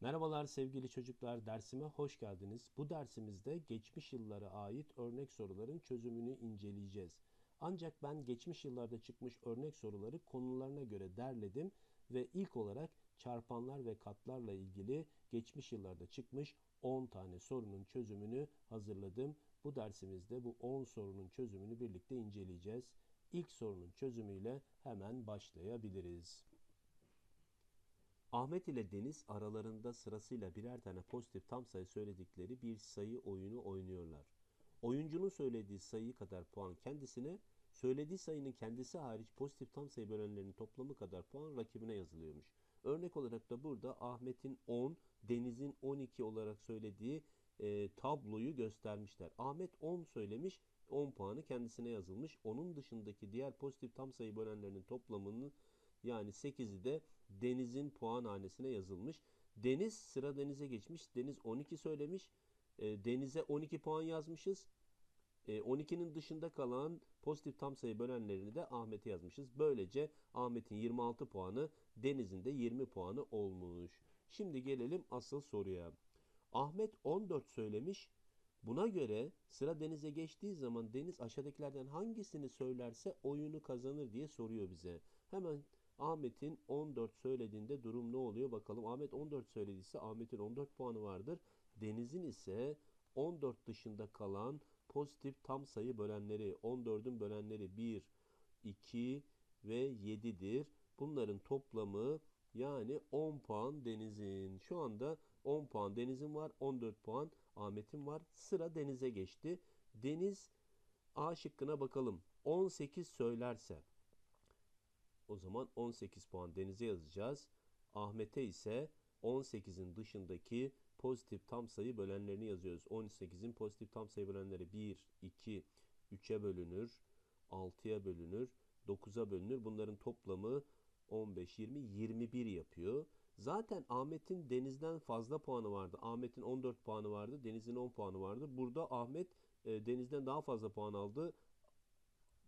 Merhabalar sevgili çocuklar, dersime hoş geldiniz. Bu dersimizde geçmiş yıllara ait örnek soruların çözümünü inceleyeceğiz. Ancak ben geçmiş yıllarda çıkmış örnek soruları konularına göre derledim ve ilk olarak çarpanlar ve katlarla ilgili geçmiş yıllarda çıkmış 10 tane sorunun çözümünü hazırladım. Bu dersimizde bu 10 sorunun çözümünü birlikte inceleyeceğiz. İlk sorunun çözümüyle hemen başlayabiliriz. Ahmet ile Deniz aralarında sırasıyla birer tane pozitif tam sayı söyledikleri bir sayı oyunu oynuyorlar. Oyuncunun söylediği sayı kadar puan kendisine, söylediği sayının kendisi hariç pozitif tam sayı bölenlerinin toplamı kadar puan rakibine yazılıyormuş. Örnek olarak da burada Ahmet'in 10, Deniz'in 12 olarak söylediği e, tabloyu göstermişler. Ahmet 10 söylemiş, 10 puanı kendisine yazılmış. Onun dışındaki diğer pozitif tam sayı bölenlerinin toplamını yani 8'i de Deniz'in puan hanesine yazılmış. Deniz sıra Deniz'e geçmiş. Deniz 12 söylemiş. E, Deniz'e 12 puan yazmışız. E, 12'nin dışında kalan pozitif tam sayı bölenlerini de Ahmet'e yazmışız. Böylece Ahmet'in 26 puanı, Deniz'in de 20 puanı olmuş. Şimdi gelelim asıl soruya. Ahmet 14 söylemiş. Buna göre sıra Deniz'e geçtiği zaman Deniz aşağıdakilerden hangisini söylerse oyunu kazanır diye soruyor bize. Hemen Ahmet'in 14 söylediğinde durum ne oluyor bakalım. Ahmet 14 söylediyse Ahmet'in 14 puanı vardır. Deniz'in ise 14 dışında kalan pozitif tam sayı bölenleri 14'ün bölenleri 1, 2 ve 7'dir. Bunların toplamı yani 10 puan Deniz'in. Şu anda 10 puan Deniz'in var, 14 puan Ahmet'in var. Sıra Deniz'e geçti. Deniz A şıkkına bakalım. 18 söylerse o zaman 18 puan Deniz'e yazacağız. Ahmet'e ise 18'in dışındaki pozitif tam sayı bölenlerini yazıyoruz. 18'in pozitif tam sayı bölenleri 1, 2, 3'e bölünür, 6'ya bölünür, 9'a bölünür. Bunların toplamı 15, 20, 21 yapıyor. Zaten Ahmet'in Deniz'den fazla puanı vardı. Ahmet'in 14 puanı vardı, Deniz'in 10 puanı vardı. Burada Ahmet e, Deniz'den daha fazla puan aldı.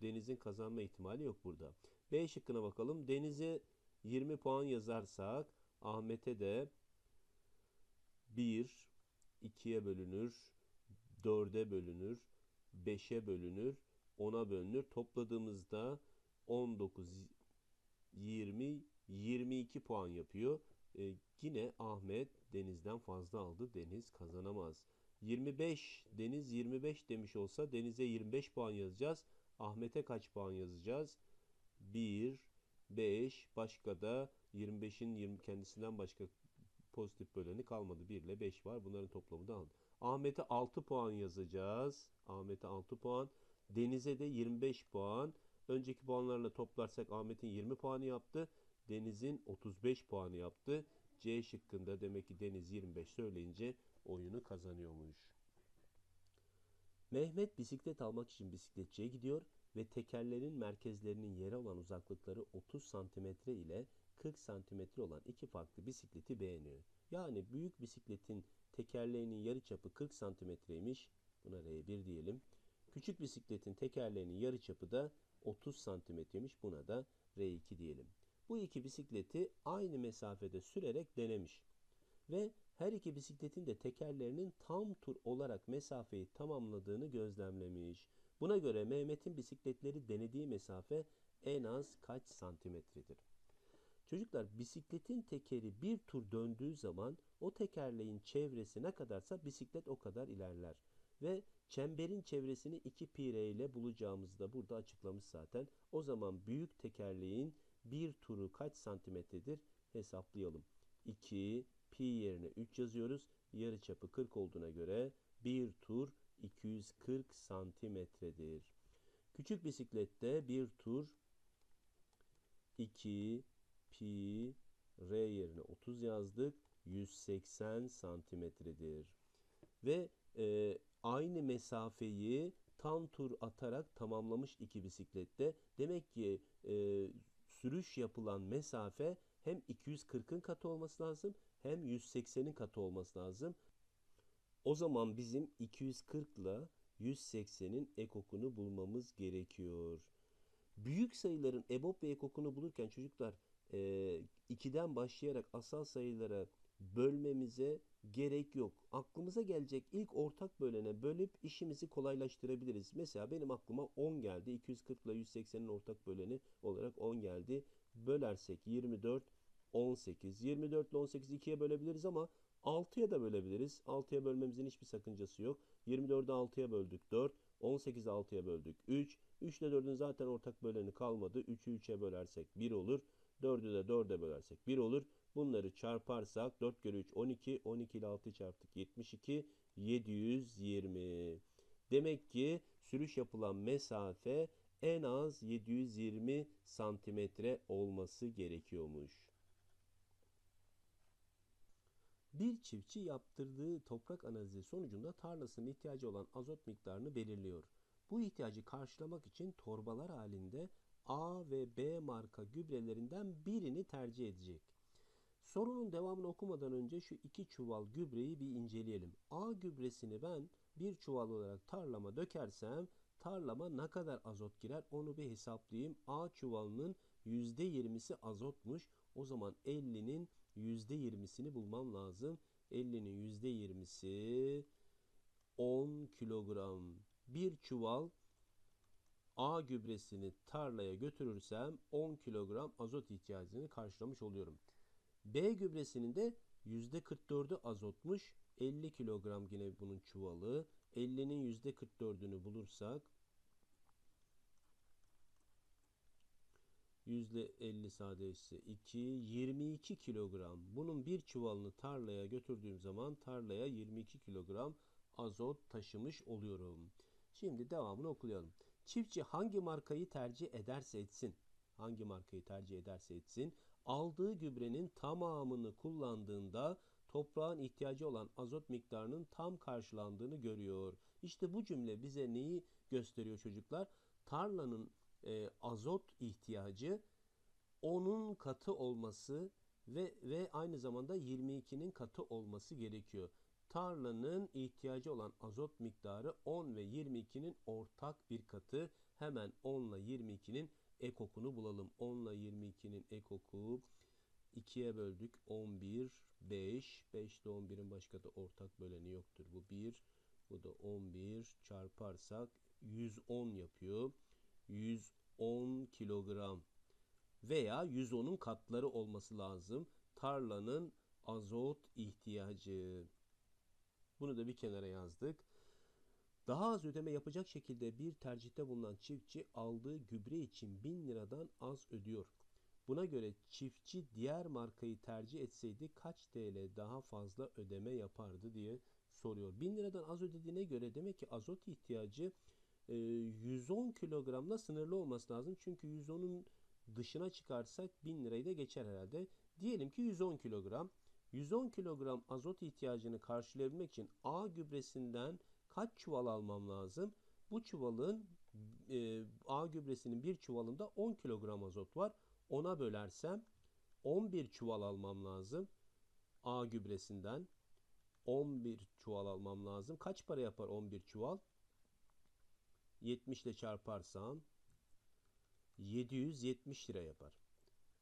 Deniz'in kazanma ihtimali yok burada. B şıkkına bakalım. Deniz'e 20 puan yazarsak Ahmet'e de 1, 2'ye bölünür, 4'e bölünür, 5'e bölünür, 10'a bölünür. Topladığımızda 19, 20, 22 puan yapıyor. Ee, yine Ahmet Deniz'den fazla aldı. Deniz kazanamaz. 25, Deniz 25 demiş olsa Deniz'e 25 puan yazacağız. Ahmet'e kaç puan yazacağız? 1, 5, başka da 25'in 20 kendisinden başka pozitif böleni kalmadı. 1 ile 5 var. Bunların toplamı da aldı. Ahmet'e 6 puan yazacağız. Ahmet'e 6 puan. Deniz'e de 25 puan. Önceki puanlarla toplarsak Ahmet'in 20 puanı yaptı. Deniz'in 35 puanı yaptı. C şıkkında demek ki Deniz 25 söyleyince oyunu kazanıyormuş. Mehmet bisiklet almak için bisikletçiye gidiyor ve tekerlerin merkezlerinin yere olan uzaklıkları 30 santimetre ile 40 santimetre olan iki farklı bisikleti beğeniyor. Yani büyük bisikletin tekerleğinin yarıçapı 40 santimetreymiş. Buna R1 diyelim. Küçük bisikletin tekerleğinin yarıçapı da 30 santimetremiş. Buna da R2 diyelim. Bu iki bisikleti aynı mesafede sürerek denemiş. Ve her iki bisikletin de tekerlerinin tam tur olarak mesafeyi tamamladığını gözlemlemiş. Buna göre Mehmet'in bisikletleri denediği mesafe en az kaç santimetredir? Çocuklar bisikletin tekeri bir tur döndüğü zaman o tekerleğin çevresi ne kadarsa bisiklet o kadar ilerler. Ve çemberin çevresini 2 pi ile bulacağımızı da burada açıklamış zaten. O zaman büyük tekerleğin bir turu kaç santimetredir hesaplayalım. 2 pi yerine 3 yazıyoruz. Yarıçapı 40 olduğuna göre bir tur 240 santimetredir. Küçük bisiklette bir tur 2 pi r yerine 30 yazdık. 180 santimetredir. Ve e, aynı mesafeyi tam tur atarak tamamlamış iki bisiklette. Demek ki e, sürüş yapılan mesafe hem 240'ın katı olması lazım hem 180'in katı olması lazım. O zaman bizim 240 ile 180'in ekokunu bulmamız gerekiyor. Büyük sayıların EBOB ve ekokunu bulurken çocuklar e, 2'den başlayarak asal sayılara bölmemize gerek yok. Aklımıza gelecek ilk ortak bölene bölüp işimizi kolaylaştırabiliriz. Mesela benim aklıma 10 geldi. 240 ile 180'in ortak böleni olarak 10 geldi. Bölersek 24, 18. 24 ile 18'i 2'ye bölebiliriz ama 6'ya da bölebiliriz. 6'ya bölmemizin hiçbir sakıncası yok. 24'ü 6'ya böldük 4. 18'i 6'ya böldük 3. 3 ile 4'ün zaten ortak böleni kalmadı. 3'ü 3'e bölersek 1 olur. 4'ü de 4'e bölersek 1 olur. Bunları çarparsak 4 kere 3 12. 12 ile 6 çarptık 72. 720. Demek ki sürüş yapılan mesafe en az 720 santimetre olması gerekiyormuş. Bir çiftçi yaptırdığı toprak analizi sonucunda tarlasının ihtiyacı olan azot miktarını belirliyor. Bu ihtiyacı karşılamak için torbalar halinde A ve B marka gübrelerinden birini tercih edecek. Sorunun devamını okumadan önce şu iki çuval gübreyi bir inceleyelim. A gübresini ben bir çuval olarak tarlama dökersem tarlama ne kadar azot girer onu bir hesaplayayım. A çuvalının %20'si azotmuş. O zaman 50'nin %20'sini bulmam lazım. 50'nin %20'si 10 kilogram. Bir çuval A gübresini tarlaya götürürsem 10 kilogram azot ihtiyacını karşılamış oluyorum. B gübresinin de %44'ü azotmuş. 50 kilogram yine bunun çuvalı. 50'nin %44'ünü bulursak %50 sadece 2, 22 kilogram. Bunun bir çuvalını tarlaya götürdüğüm zaman tarlaya 22 kilogram azot taşımış oluyorum. Şimdi devamını okuyalım. Çiftçi hangi markayı tercih ederse etsin, hangi markayı tercih ederse etsin, aldığı gübrenin tamamını kullandığında toprağın ihtiyacı olan azot miktarının tam karşılandığını görüyor. İşte bu cümle bize neyi gösteriyor çocuklar? Tarlanın e, azot ihtiyacı onun katı olması ve ve aynı zamanda 22'nin katı olması gerekiyor. Tarlanın ihtiyacı olan azot miktarı 10 ve 22'nin ortak bir katı. Hemen 10 ile 22'nin ekokunu bulalım. 10 ile 22'nin ekoku 2'ye böldük. 11, 5. 5 ile 11'in başka da ortak böleni yoktur. Bu 1, bu da 11 çarparsak 110 yapıyor. 110 kilogram veya 110'un katları olması lazım. Tarlanın azot ihtiyacı. Bunu da bir kenara yazdık. Daha az ödeme yapacak şekilde bir tercihte bulunan çiftçi aldığı gübre için 1000 liradan az ödüyor. Buna göre çiftçi diğer markayı tercih etseydi kaç TL daha fazla ödeme yapardı diye soruyor. 1000 liradan az ödediğine göre demek ki azot ihtiyacı 110 kilogramla sınırlı olması lazım. Çünkü 110'un dışına çıkarsak 1000 lirayı da geçer herhalde. Diyelim ki 110 kilogram. 110 kilogram azot ihtiyacını karşılayabilmek için A gübresinden kaç çuval almam lazım? Bu çuvalın e, A gübresinin bir çuvalında 10 kilogram azot var. Ona bölersem 11 çuval almam lazım. A gübresinden 11 çuval almam lazım. Kaç para yapar 11 çuval? 70 ile çarparsam 770 lira yapar.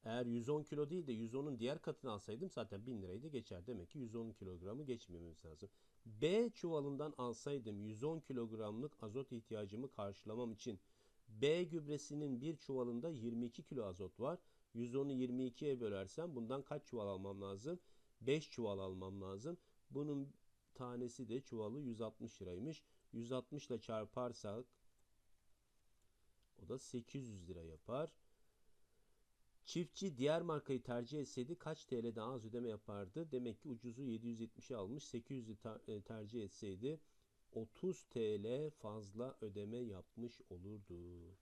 Eğer 110 kilo değil de 110'un diğer katını alsaydım zaten 1000 lirayı da geçer. Demek ki 110 kilogramı geçmememiz lazım. B çuvalından alsaydım 110 kilogramlık azot ihtiyacımı karşılamam için B gübresinin bir çuvalında 22 kilo azot var. 110'u 22'ye bölersem bundan kaç çuval almam lazım? 5 çuval almam lazım. Bunun tanesi de çuvalı 160 liraymış. 160 ile çarparsak o da 800 lira yapar. Çiftçi diğer markayı tercih etseydi kaç TL daha az ödeme yapardı? Demek ki ucuzu 770'e almış. 800'ü tercih etseydi 30 TL fazla ödeme yapmış olurdu.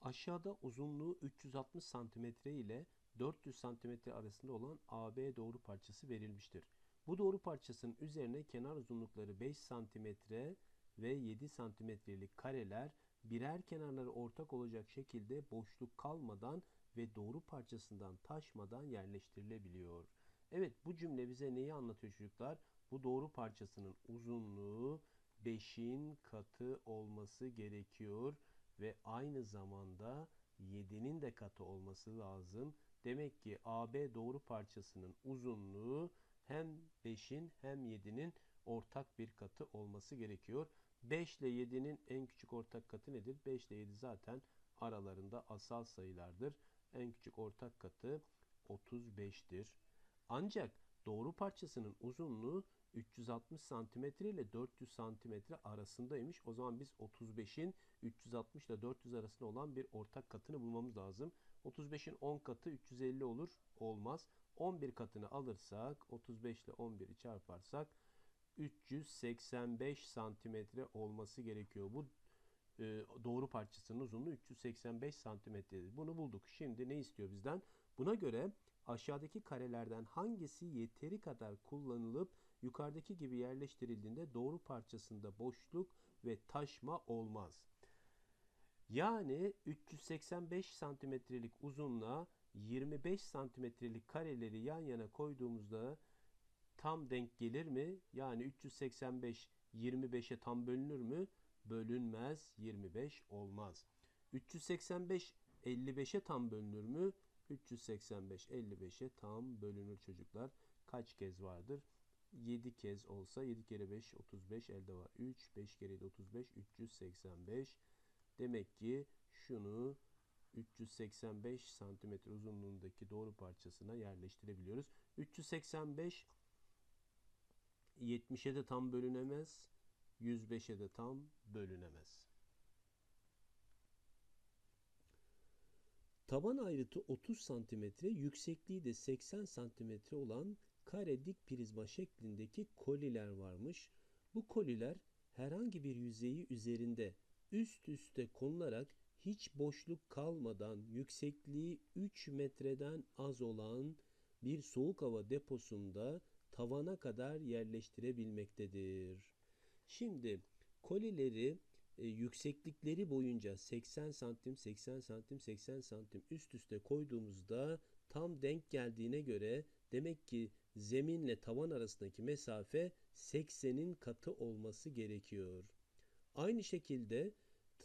Aşağıda uzunluğu 360 cm ile 400 cm arasında olan AB doğru parçası verilmiştir. Bu doğru parçasının üzerine kenar uzunlukları 5 cm ve 7 santimetrelik kareler birer kenarları ortak olacak şekilde boşluk kalmadan ve doğru parçasından taşmadan yerleştirilebiliyor. Evet bu cümle bize neyi anlatıyor çocuklar? Bu doğru parçasının uzunluğu 5'in katı olması gerekiyor ve aynı zamanda 7'nin de katı olması lazım. Demek ki AB doğru parçasının uzunluğu hem 5'in hem 7'nin ortak bir katı olması gerekiyor. 5 ile 7'nin en küçük ortak katı nedir? 5 ile 7 zaten aralarında asal sayılardır. En küçük ortak katı 35'tir. Ancak doğru parçasının uzunluğu 360 santimetre ile 400 santimetre arasındaymış. O zaman biz 35'in 360 ile 400 arasında olan bir ortak katını bulmamız lazım. 35'in 10 katı 350 olur. Olmaz. 11 katını alırsak 35 ile 11'i çarparsak 385 santimetre olması gerekiyor. Bu e, doğru parçasının uzunluğu 385 santimetredir. Bunu bulduk. Şimdi ne istiyor bizden? Buna göre aşağıdaki karelerden hangisi yeteri kadar kullanılıp yukarıdaki gibi yerleştirildiğinde doğru parçasında boşluk ve taşma olmaz. Yani 385 santimetrelik uzunluğa 25 santimetrelik kareleri yan yana koyduğumuzda tam denk gelir mi? Yani 385 25'e tam bölünür mü? Bölünmez. 25 olmaz. 385 55'e tam bölünür mü? 385 55'e tam bölünür çocuklar. Kaç kez vardır? 7 kez olsa 7 kere 5 35 elde var. 3 5 kere 7 35 385. Demek ki şunu 385 santimetre uzunluğundaki doğru parçasına yerleştirebiliyoruz. 385 70'e de tam bölünemez. 105'e de tam bölünemez. Taban ayrıtı 30 santimetre, yüksekliği de 80 santimetre olan kare dik prizma şeklindeki koliler varmış. Bu koliler herhangi bir yüzeyi üzerinde üst üste konularak hiç boşluk kalmadan yüksekliği 3 metreden az olan bir soğuk hava deposunda tavana kadar yerleştirebilmektedir. Şimdi kolileri e, yükseklikleri boyunca 80 santim, 80 santim, 80 santim üst üste koyduğumuzda tam denk geldiğine göre demek ki zeminle tavan arasındaki mesafe 80'in katı olması gerekiyor. Aynı şekilde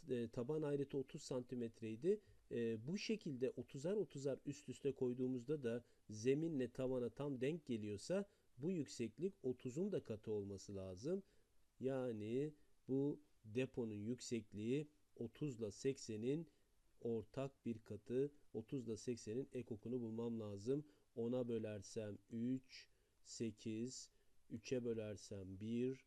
e, taban ayrıtı 30 santimetreydi. E, bu şekilde 30'ar 30'ar üst üste koyduğumuzda da zeminle tavana tam denk geliyorsa bu yükseklik 30'un da katı olması lazım. Yani bu deponun yüksekliği 30 ile 80'in ortak bir katı. 30 ile 80'in ekokunu bulmam lazım. 10'a bölersem 3, 8, 3'e bölersem 1,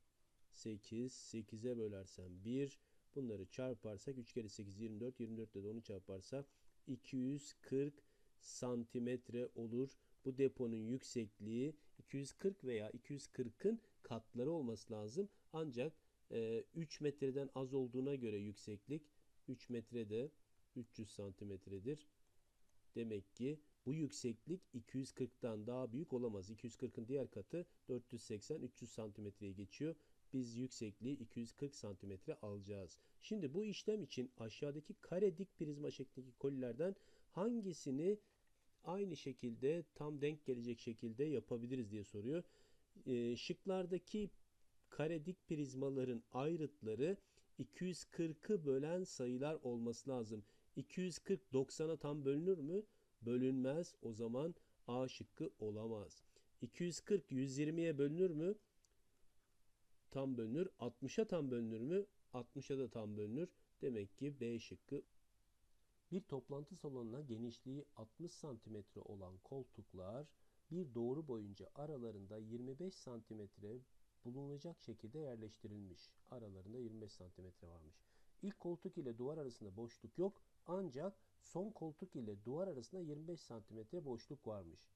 8, 8'e bölersem 1. Bunları çarparsak 3 kere 8 24, 24 de onu çarparsak 240 santimetre olur. Bu deponun yüksekliği 240 veya 240'ın katları olması lazım. Ancak e, 3 metreden az olduğuna göre yükseklik 3 metrede 300 santimetredir. Demek ki bu yükseklik 240'tan daha büyük olamaz. 240'ın diğer katı 480-300 santimetreye geçiyor. Biz yüksekliği 240 santimetre alacağız. Şimdi bu işlem için aşağıdaki kare dik prizma şeklindeki kolilerden hangisini aynı şekilde tam denk gelecek şekilde yapabiliriz diye soruyor. E, şıklardaki kare dik prizmaların ayrıtları 240'ı bölen sayılar olması lazım. 240 90'a tam bölünür mü? Bölünmez. O zaman A şıkkı olamaz. 240 120'ye bölünür mü? Tam bölünür. 60'a tam bölünür mü? 60'a da tam bölünür. Demek ki B şıkkı bir toplantı salonuna genişliği 60 santimetre olan koltuklar bir doğru boyunca aralarında 25 santimetre bulunacak şekilde yerleştirilmiş. Aralarında 25 santimetre varmış. İlk koltuk ile duvar arasında boşluk yok ancak son koltuk ile duvar arasında 25 santimetre boşluk varmış.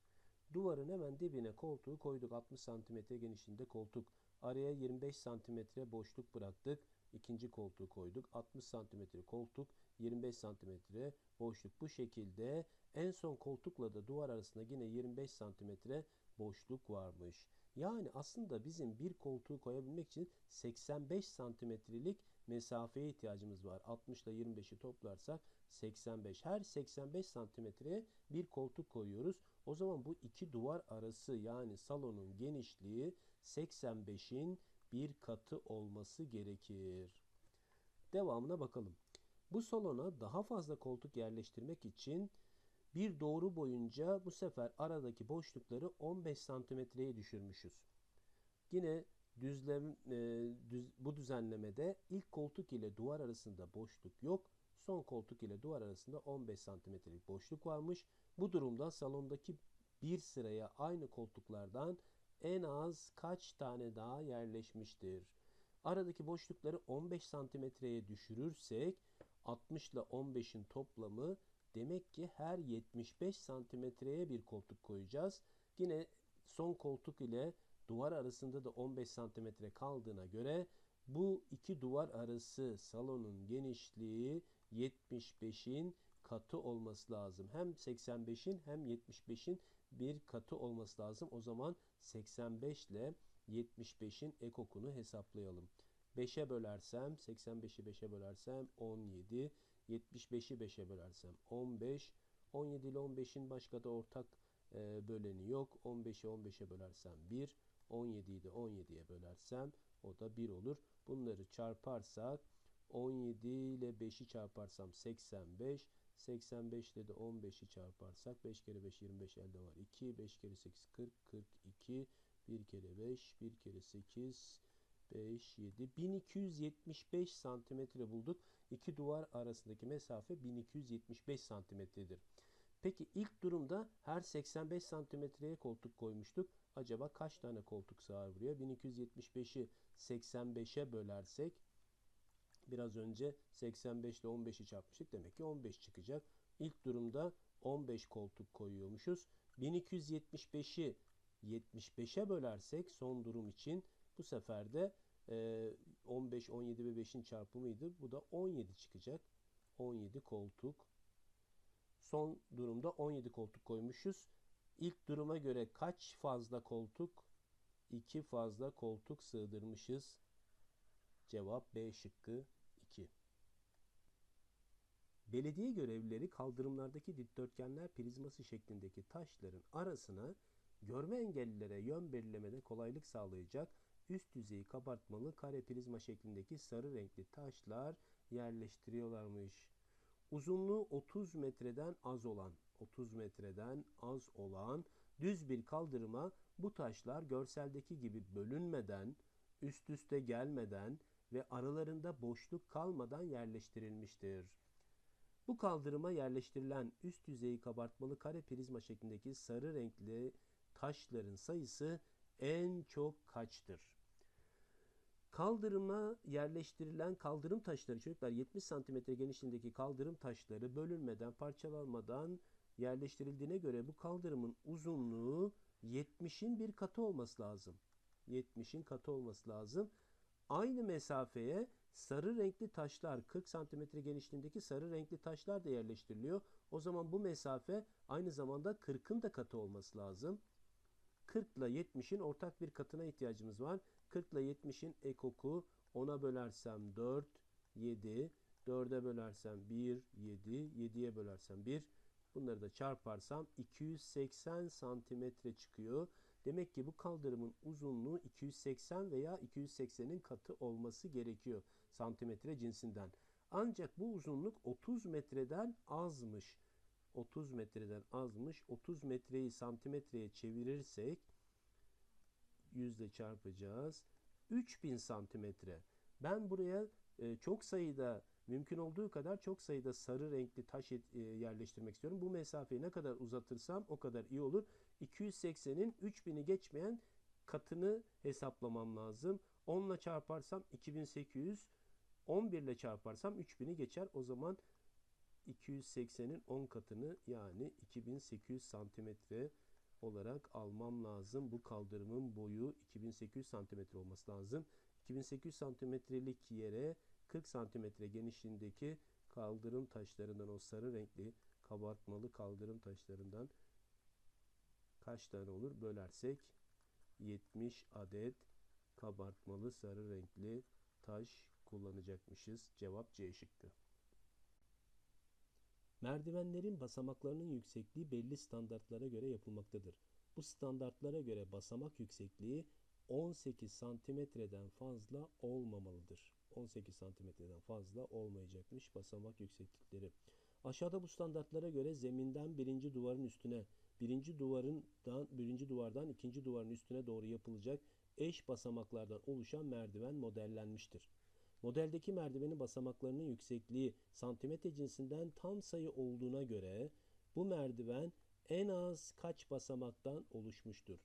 Duvarın hemen dibine koltuğu koyduk. 60 santimetre genişliğinde koltuk. Araya 25 santimetre boşluk bıraktık. İkinci koltuğu koyduk. 60 santimetre koltuk, 25 santimetre boşluk. Bu şekilde en son koltukla da duvar arasında yine 25 santimetre boşluk varmış. Yani aslında bizim bir koltuğu koyabilmek için 85 santimetrelik mesafeye ihtiyacımız var. 60 ile 25'i toplarsak 85. Her 85 santimetreye bir koltuk koyuyoruz. O zaman bu iki duvar arası yani salonun genişliği 85'in bir katı olması gerekir. Devamına bakalım. Bu salona daha fazla koltuk yerleştirmek için Bir doğru boyunca bu sefer aradaki boşlukları 15 santimetreye düşürmüşüz. Yine düzlem, e, düz, bu düzenlemede ilk koltuk ile duvar arasında boşluk yok. Son koltuk ile duvar arasında 15 santimetrelik boşluk varmış. Bu durumda salondaki bir sıraya aynı koltuklardan en az kaç tane daha yerleşmiştir? Aradaki boşlukları 15 santimetreye düşürürsek 60 ile 15'in toplamı demek ki her 75 santimetreye bir koltuk koyacağız. Yine son koltuk ile duvar arasında da 15 santimetre kaldığına göre bu iki duvar arası salonun genişliği 75'in katı olması lazım. Hem 85'in hem 75'in bir katı olması lazım. O zaman 85 ile 75'in ekokunu hesaplayalım. 5'e bölersem 85'i 5'e bölersem 17. 75'i 5'e bölersem 15. 17 ile 15'in başka da ortak e, böleni yok. 15'i 15'e bölersem 1. 17'yi de 17'ye bölersem o da 1 olur. Bunları çarparsak 17 ile 5'i çarparsam 85. 85 ile de 15'i çarparsak 5 kere 5 25 elde var 2. 5 kere 8 40 42. 1 kere 5 1 kere 8 5 7 1275 santimetre bulduk. İki duvar arasındaki mesafe 1275 santimetredir. Peki ilk durumda her 85 santimetreye koltuk koymuştuk. Acaba kaç tane koltuk sığar buraya? 1275'i 85'e bölersek biraz önce 85 ile 15'i çarpmıştık. Demek ki 15 çıkacak. İlk durumda 15 koltuk koyuyormuşuz. 1275'i 75'e bölersek son durum için bu sefer de 15, 17 ve 5'in çarpımıydı. Bu da 17 çıkacak. 17 koltuk. Son durumda 17 koltuk koymuşuz. İlk duruma göre kaç fazla koltuk? 2 fazla koltuk sığdırmışız. Cevap B şıkkı 2. Belediye görevlileri kaldırımlardaki dikdörtgenler prizması şeklindeki taşların arasına görme engellilere yön belirlemede kolaylık sağlayacak üst düzeyi kabartmalı kare prizma şeklindeki sarı renkli taşlar yerleştiriyorlarmış. Uzunluğu 30 metreden az olan, 30 metreden az olan düz bir kaldırıma bu taşlar görseldeki gibi bölünmeden, üst üste gelmeden ve aralarında boşluk kalmadan yerleştirilmiştir. Bu kaldırıma yerleştirilen üst düzeyi kabartmalı kare prizma şeklindeki sarı renkli taşların sayısı en çok kaçtır? Kaldırıma yerleştirilen kaldırım taşları çocuklar 70 santimetre genişliğindeki kaldırım taşları bölünmeden, parçalanmadan yerleştirildiğine göre bu kaldırımın uzunluğu 70'in bir katı olması lazım. 70'in katı olması lazım. Aynı mesafeye sarı renkli taşlar 40 santimetre genişliğindeki sarı renkli taşlar da yerleştiriliyor. O zaman bu mesafe aynı zamanda 40'ın da katı olması lazım. 40 ile 70'in ortak bir katına ihtiyacımız var. 40 ile 70'in ekoku 10'a bölersem 4, 7, 4'e bölersem 1, 7, 7'ye bölersem 1. Bunları da çarparsam 280 santimetre çıkıyor. Demek ki bu kaldırımın uzunluğu 280 veya 280'in katı olması gerekiyor santimetre cinsinden. Ancak bu uzunluk 30 metreden azmış. 30 metreden azmış. 30 metreyi santimetreye çevirirsek yüzde çarpacağız. 3000 santimetre. Ben buraya e, çok sayıda mümkün olduğu kadar çok sayıda sarı renkli taş e, yerleştirmek istiyorum. Bu mesafeyi ne kadar uzatırsam o kadar iyi olur. 280'in 3000'i geçmeyen katını hesaplamam lazım. 10 ile çarparsam 2800, 11 ile çarparsam 3000'i geçer. O zaman 280'in 10 katını yani 2800 santimetre olarak almam lazım. Bu kaldırımın boyu 2800 santimetre olması lazım. 2800 santimetrelik yere 40 santimetre genişliğindeki kaldırım taşlarından o sarı renkli kabartmalı kaldırım taşlarından kaç tane olur bölersek 70 adet kabartmalı sarı renkli taş kullanacakmışız. Cevap C şıkkı. Merdivenlerin basamaklarının yüksekliği belli standartlara göre yapılmaktadır. Bu standartlara göre basamak yüksekliği 18 santimetreden fazla olmamalıdır. 18 santimetreden fazla olmayacakmış basamak yükseklikleri. Aşağıda bu standartlara göre zeminden birinci duvarın üstüne, birinci duvarından birinci duvardan ikinci duvarın üstüne doğru yapılacak eş basamaklardan oluşan merdiven modellenmiştir. Modeldeki merdivenin basamaklarının yüksekliği santimetre cinsinden tam sayı olduğuna göre bu merdiven en az kaç basamaktan oluşmuştur?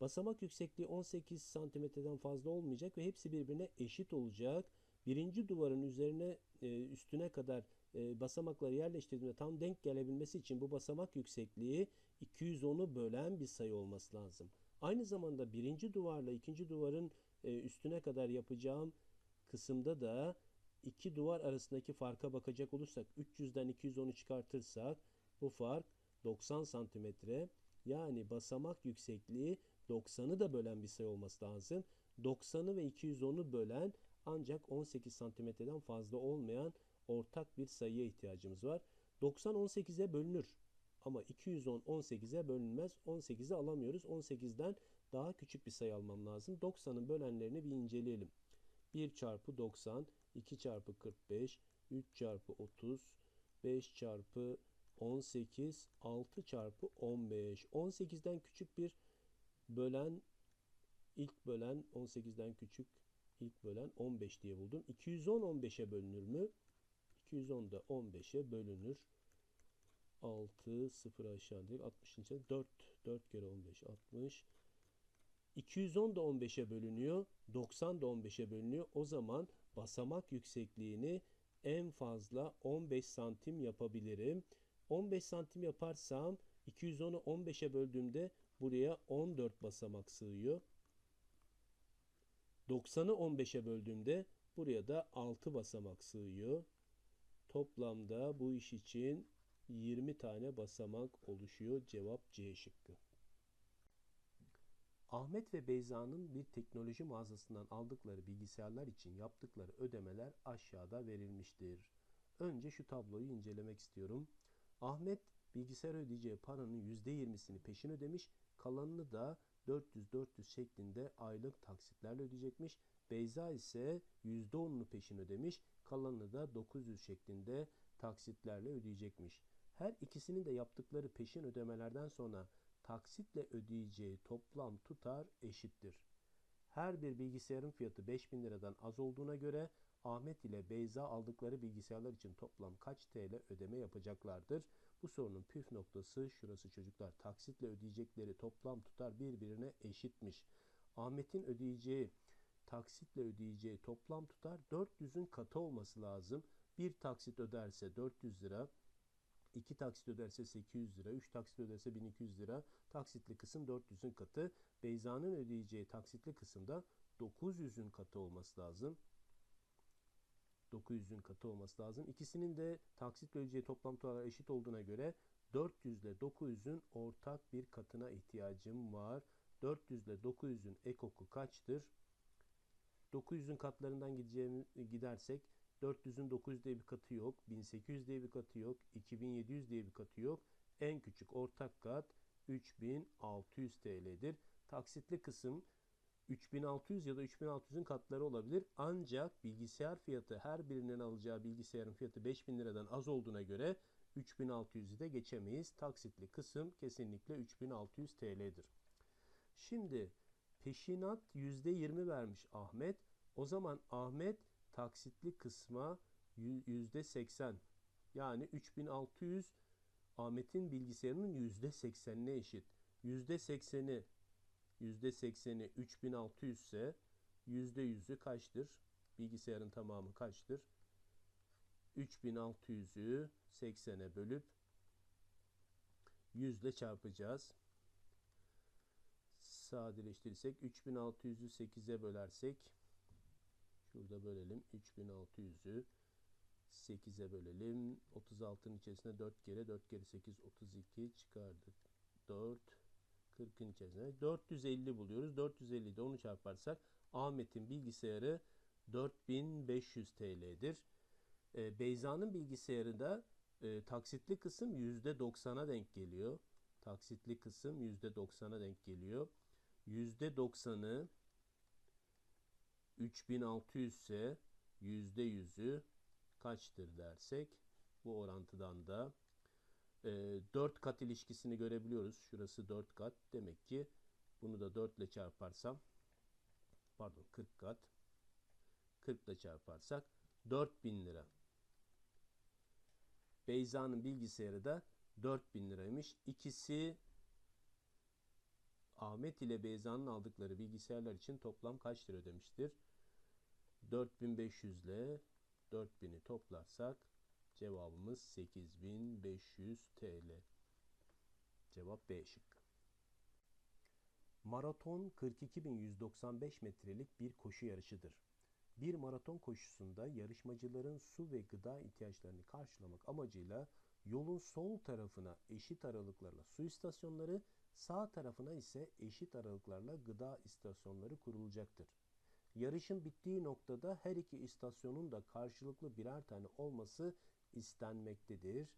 Basamak yüksekliği 18 santimetreden fazla olmayacak ve hepsi birbirine eşit olacak. Birinci duvarın üzerine e, üstüne kadar e, basamakları yerleştirdiğinde tam denk gelebilmesi için bu basamak yüksekliği 210'u bölen bir sayı olması lazım. Aynı zamanda birinci duvarla ikinci duvarın e, üstüne kadar yapacağım kısımda da iki duvar arasındaki farka bakacak olursak 300'den 210'u çıkartırsak bu fark 90 santimetre yani basamak yüksekliği 90'ı da bölen bir sayı olması lazım. 90'ı ve 210'u bölen ancak 18 santimetreden fazla olmayan ortak bir sayıya ihtiyacımız var. 90 18'e bölünür ama 210 18'e bölünmez. 18'i alamıyoruz. 18'den daha küçük bir sayı almam lazım. 90'ın bölenlerini bir inceleyelim. 1 çarpı 90, 2 çarpı 45, 3 çarpı 30, 5 çarpı 18, 6 çarpı 15. 18'den küçük bir bölen, ilk bölen 18'den küçük ilk bölen 15 diye buldum. 210 15'e bölünür mü? 210 da 15'e bölünür. 6 0 aşağı değil 60'ın içine 4 4 kere 15 60 210 da 15'e bölünüyor 90 da 15'e bölünüyor o zaman basamak yüksekliğini en fazla 15 santim yapabilirim 15 santim yaparsam 210'u 15'e böldüğümde buraya 14 basamak sığıyor 90'ı 15'e böldüğümde buraya da 6 basamak sığıyor toplamda bu iş için 20 tane basamak oluşuyor. Cevap C şıkkı. Ahmet ve Beyza'nın bir teknoloji mağazasından aldıkları bilgisayarlar için yaptıkları ödemeler aşağıda verilmiştir. Önce şu tabloyu incelemek istiyorum. Ahmet bilgisayar ödeyeceği paranın %20'sini peşin ödemiş, kalanını da 400-400 şeklinde aylık taksitlerle ödeyecekmiş. Beyza ise %10'unu peşin ödemiş, kalanını da 900 şeklinde taksitlerle ödeyecekmiş. Her ikisinin de yaptıkları peşin ödemelerden sonra taksitle ödeyeceği toplam tutar eşittir. Her bir bilgisayarın fiyatı 5000 liradan az olduğuna göre Ahmet ile Beyza aldıkları bilgisayarlar için toplam kaç TL ödeme yapacaklardır? Bu sorunun püf noktası şurası çocuklar. Taksitle ödeyecekleri toplam tutar birbirine eşitmiş. Ahmet'in ödeyeceği taksitle ödeyeceği toplam tutar 400'ün katı olması lazım. Bir taksit öderse 400 lira, 2 taksit öderse 800 lira, 3 taksit öderse 1200 lira. Taksitli kısım 400'ün katı. Beyza'nın ödeyeceği taksitli kısımda 900'ün katı olması lazım. 900'ün katı olması lazım. İkisinin de taksitle ödeyeceği toplam tutarlar eşit olduğuna göre 400 ile 900'ün ortak bir katına ihtiyacım var. 400 ile 900'ün ekoku kaçtır? 900'ün katlarından gideceğim, gidersek 400'ün 900 diye bir katı yok. 1800 diye bir katı yok. 2700 diye bir katı yok. En küçük ortak kat 3600 TL'dir. Taksitli kısım 3600 ya da 3600'ün katları olabilir. Ancak bilgisayar fiyatı her birinin alacağı bilgisayarın fiyatı 5000 liradan az olduğuna göre 3600'ü de geçemeyiz. Taksitli kısım kesinlikle 3600 TL'dir. Şimdi peşinat %20 vermiş Ahmet. O zaman Ahmet taksitli kısma %80 yani 3600 Ahmet'in bilgisayarının %80'ine eşit. %80'i %80'i 3600 ise %100'ü kaçtır? Bilgisayarın tamamı kaçtır? 3600'ü 80'e bölüp 100 ile çarpacağız. Sadeleştirirsek 3600'ü 8'e bölersek şurada bölelim 3600'ü 8'e bölelim. 36'nın içerisinde 4 kere 4 kere 8 32 çıkardık. 4 40'ın içerisinde 450 buluyoruz. 450 de onu çarparsak Ahmet'in bilgisayarı 4500 TL'dir. E, Beyza'nın bilgisayarı da e, taksitli kısım %90'a denk geliyor. Taksitli kısım %90'a denk geliyor. %90'ı 3600 ise %100'ü kaçtır dersek Bu orantıdan da e, 4 kat ilişkisini görebiliyoruz. Şurası 4 kat. Demek ki bunu da 4 ile çarparsam pardon 40 kat 40 ile çarparsak 4000 lira. Beyza'nın bilgisayarı da 4000 liraymış. İkisi Ahmet ile Beyza'nın aldıkları bilgisayarlar için toplam kaç lira ödemiştir? 4500 ile 4000'i toplarsak cevabımız 8500 TL. Cevap B şıkkı. Maraton 42.195 metrelik bir koşu yarışıdır. Bir maraton koşusunda yarışmacıların su ve gıda ihtiyaçlarını karşılamak amacıyla yolun sol tarafına eşit aralıklarla su istasyonları, sağ tarafına ise eşit aralıklarla gıda istasyonları kurulacaktır. Yarışın bittiği noktada her iki istasyonun da karşılıklı birer tane olması istenmektedir.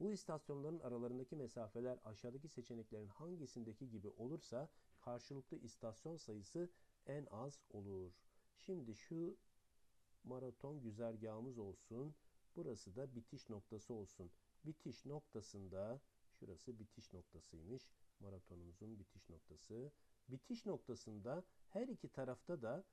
Bu istasyonların aralarındaki mesafeler aşağıdaki seçeneklerin hangisindeki gibi olursa karşılıklı istasyon sayısı en az olur. Şimdi şu maraton güzergahımız olsun. Burası da bitiş noktası olsun. Bitiş noktasında şurası bitiş noktasıymış. Maratonumuzun bitiş noktası. Bitiş noktasında her iki tarafta da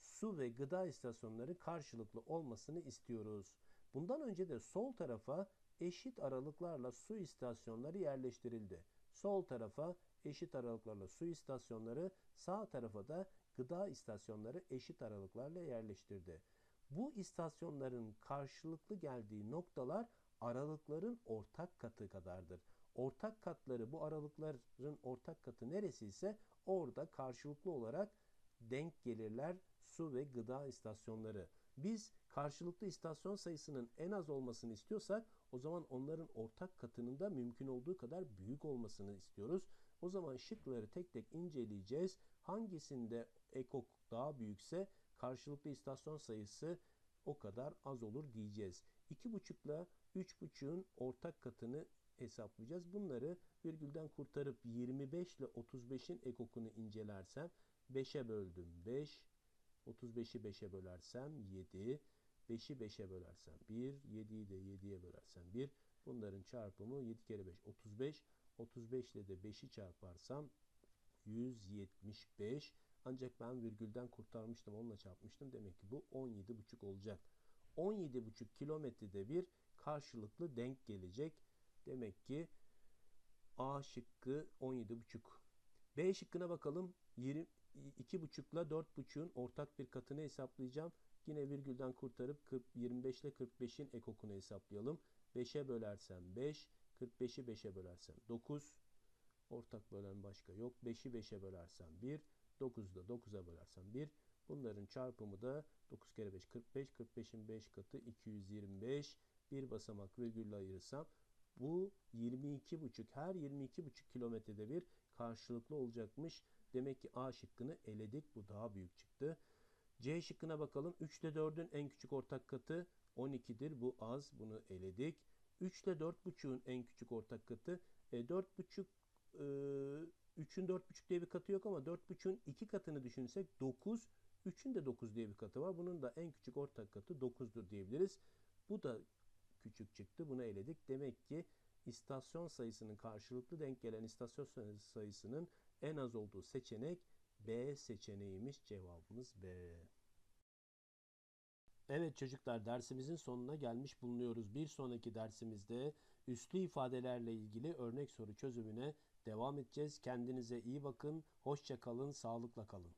su ve gıda istasyonları karşılıklı olmasını istiyoruz. Bundan önce de sol tarafa eşit aralıklarla su istasyonları yerleştirildi. Sol tarafa eşit aralıklarla su istasyonları, sağ tarafa da gıda istasyonları eşit aralıklarla yerleştirdi. Bu istasyonların karşılıklı geldiği noktalar aralıkların ortak katı kadardır. Ortak katları bu aralıkların ortak katı neresi ise orada karşılıklı olarak denk gelirler su ve gıda istasyonları. Biz karşılıklı istasyon sayısının en az olmasını istiyorsak o zaman onların ortak katının da mümkün olduğu kadar büyük olmasını istiyoruz. O zaman şıkları tek tek inceleyeceğiz. Hangisinde ekok daha büyükse karşılıklı istasyon sayısı o kadar az olur diyeceğiz. 2,5 ile 3,5'ün ortak katını hesaplayacağız. Bunları virgülden kurtarıp 25 ile 35'in ekokunu incelersem 5'e böldüm 5, 35'i 5'e bölersem 7, 5'i 5'e bölersem 1, 7'yi de 7'ye bölersem 1. Bunların çarpımı 7 kere 5 35. 35 ile de 5'i çarparsam 175. Ancak ben virgülden kurtarmıştım onunla çarpmıştım. Demek ki bu 17,5 olacak. 17,5 kilometrede bir karşılıklı denk gelecek. Demek ki A şıkkı 17,5. B şıkkına bakalım. 20, 2,5 ile 4,5'un ortak bir katını hesaplayacağım. Yine virgülden kurtarıp 40, 25 ile 45'in ekokunu hesaplayalım. 5'e bölersem 5, 45'i 5'e bölersem 9. Ortak bölen başka yok. 5'i 5'e bölersem 1, 9'u da 9'a bölersem 1. Bunların çarpımı da 9 kere 5 45, 45'in 5 katı 225. Bir basamak virgülle ayırırsam bu 22,5 her 22,5 kilometrede bir karşılıklı olacakmış. Demek ki A şıkkını eledik. Bu daha büyük çıktı. C şıkkına bakalım. 3 ile 4'ün en küçük ortak katı 12'dir. Bu az. Bunu eledik. 3 ile 4,5'un en küçük ortak katı e, 4,5 e, 3'ün 4,5 diye bir katı yok ama 4,5'un 2 katını düşünsek 9. 3'ün de 9 diye bir katı var. Bunun da en küçük ortak katı 9'dur diyebiliriz. Bu da küçük çıktı. Bunu eledik. Demek ki istasyon sayısının karşılıklı denk gelen istasyon sayısının en az olduğu seçenek B seçeneğiymiş. Cevabımız B. Evet çocuklar dersimizin sonuna gelmiş bulunuyoruz. Bir sonraki dersimizde üslü ifadelerle ilgili örnek soru çözümüne devam edeceğiz. Kendinize iyi bakın. Hoşça kalın. Sağlıkla kalın.